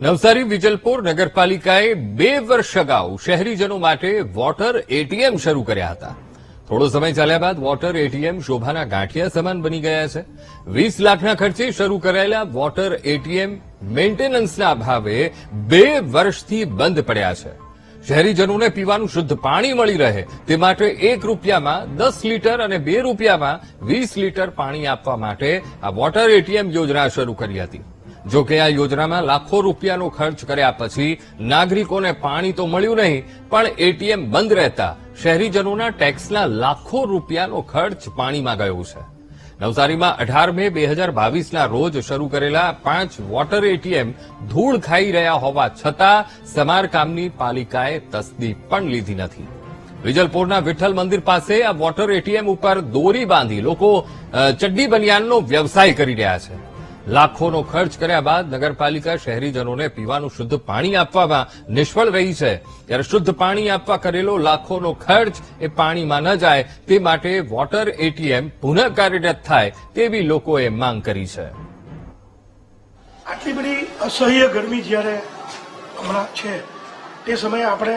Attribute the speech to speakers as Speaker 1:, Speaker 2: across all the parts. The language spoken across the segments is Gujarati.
Speaker 1: નવસારી વિજલપુર નગરપાલિકાએ બે વર્ષ અગાઉ શહેરીજનો માટે વોટર એટીએમ શરૂ કર્યા હતા. થોડો સમય ચાલ્યા બાદ વોટર એટીએમ શોભાના ગાંઠિયા સમાન બની ગયા છે. વીસ લાખના ખર્ચે શરૂ કરાયેલા વોટર એટીએમ મેન્ટેનન્સના અભાવે બે વર્ષથી બંધ પડ્યા છે. શહેરીજનોને પીવાનું શુદ્ધ પાણી મળી રહે તે માટે એક રૂપિયામાં દસ લીટર અને બે રૂપિયામાં વીસ લીટર પાણી આપવા માટે આ વોટર એટીએમ યોજના શરૂ કરી હતી. જો કે આ યોજનામાં લાખો રૂપિયાનો ખર્ચ કર્યા પછી નાગરિકોને પાણી તો મળ્યું નહીં, પણ એટીએમ બંધ રહેતા શહેરીજનોના ટેક્સના લાખો રૂપિયાનો ખર્ચ પાણીમાં ગયો છે. નવસારીમાં અઢાર મે બે હજાર બાવીસના રોજ શરૂ કરેલા પાંચ વોટર એટીએમ ધૂળ ખાઈ રહ્યા હોવા છતાં સમારકામની પાલિકાએ તસદી પણ લીધી નથી. વિજલપુરના વિઠ્ઠલ મંદિર પાસે આ વોટર એટીએમ ઉપર દોરી બાંધી લોકો ચડ્ડી બનિયાનનો વ્યવસાય કરી રહ્યા છે. લાખોનો ખર્ચ કર્યા બાદ નગરપાલિકા શહેરીજનોને પીવાનું શુદ્ધ પાણી આપવામાં નિષ્ફળ રહી છે. ત્યારે શુદ્ધ પાણી આપવા કરેલો લાખોનો ખર્ચ એ પાણીમાં ન જાય તે માટે વોટર એટીએમ પુનઃ કાર્યરત થાય તેવી લોકોએ માંગ કરી છે.
Speaker 2: આટલી બધી અસહ્ય ગરમી જ્યારે હમણાં છે, તે સમયે આપણે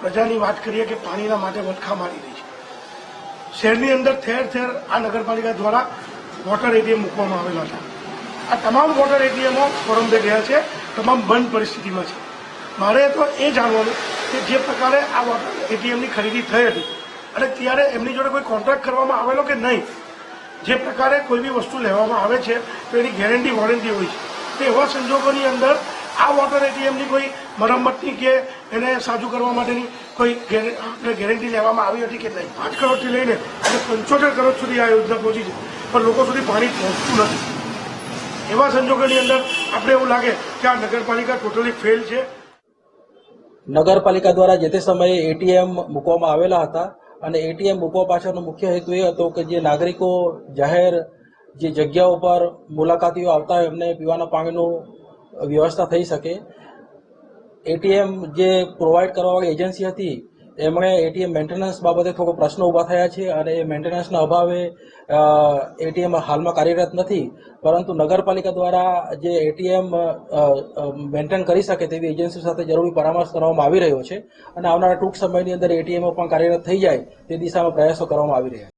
Speaker 2: પ્રજાની વાત કરીએ કે પાણીના માટે વટખા મારી રહી છે. શહેરની અંદર ઠેર ઠેર આ નગરપાલિકા દ્વારા વોટર એટીએમ મૂકવામાં આવેલા હતા. આ તમામ વોટર એટીએમો ફોરમદે ગયા છે, તમામ બંધ પરિસ્થિતિમાં છે. મારે તો એ જાણવાનું કે જે પ્રકારે આ વોટર એટીએમની ખરીદી થઈ હતી અને ત્યારે એમની જોડે કોઈ કોન્ટ્રાક્ટ કરવામાં આવેલો કે નહીં, જે પ્રકારે કોઈ બી વસ્તુ લેવામાં આવે છે, તો એની ગેરંટી વોરંટી હોય છે. તો એવા સંજોગોની અંદર આ વોટર એટીએમની કોઈ મરમ્મતની કે એને સાજુ કરવા માટેની કોઈ ગેરંટી લેવામાં આવી હતી કે નહીં. પાંચ કરોડથી લઈને અને પંચોતેર કરોડ સુધી આ યોજના પહોંચી છે, પણ લોકો સુધી પાણી પહોંચતું નથી. એવા સંજોગોની અંદર આપણે એવું લાગે કે આ નગરપાલિકા ટોટલી ફેલ છે.
Speaker 3: નગરપાલિકા દ્વારા જે તે સમયે એટીએમ મૂકવામાં આવેલા હતા અને એટીએમ મૂકવા પાછળનો મુખ્ય હેતુ એ હતો કે જે નાગરિકો જાહેર જે જગ્યાઓ પર મુલાકાતીઓ આવતા હોય એમને પીવાના પાણીનું વ્યવસ્થા થઈ શકે. એટીએમ જે પ્રોવાઈડ કરવાવાળી એજન્સી હતી એમણે એટીએમ મેન્ટેનન્સ બાબતે થોડો પ્રશ્ન ઊભા થયા છે અને એ મેન્ટેનન્સના અભાવે એટીએમ હાલમાં કાર્યરત નથી. પરંતુ નગરપાલિકા દ્વારા જે એટીએમ મેન્ટેન કરી શકે તેવી એજન્સી સાથે જરૂરી પરામર્શ કરવામાં આવી રહ્યો છે અને આવનારા ટૂંક સમયની અંદર એટીએમઓ પણ કાર્યરત થઈ જાય તે દિશામાં પ્રયાસો કરવામાં આવી રહ્યા છે.